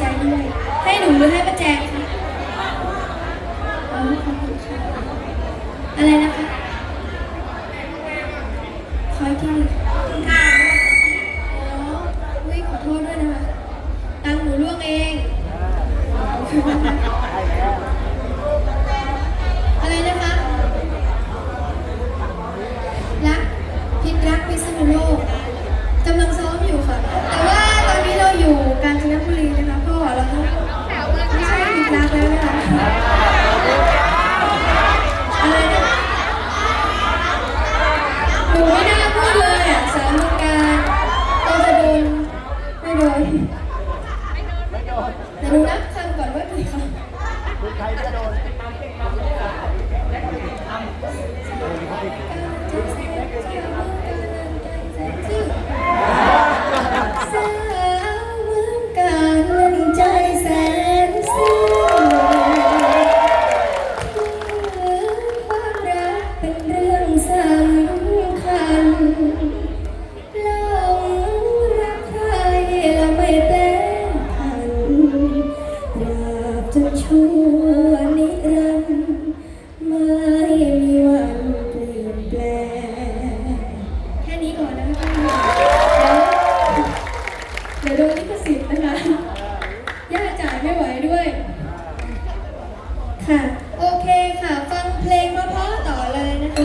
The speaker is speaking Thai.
ใจด้วย ให้หนูหรือให้ป้าแจงคะเอาให้ขอบคุณค่ะอะไรนะคะ ขออทีหนึ่ง แต่หนูนับคำก่อนว่ากี่คำใครไม่โดน จะช่วย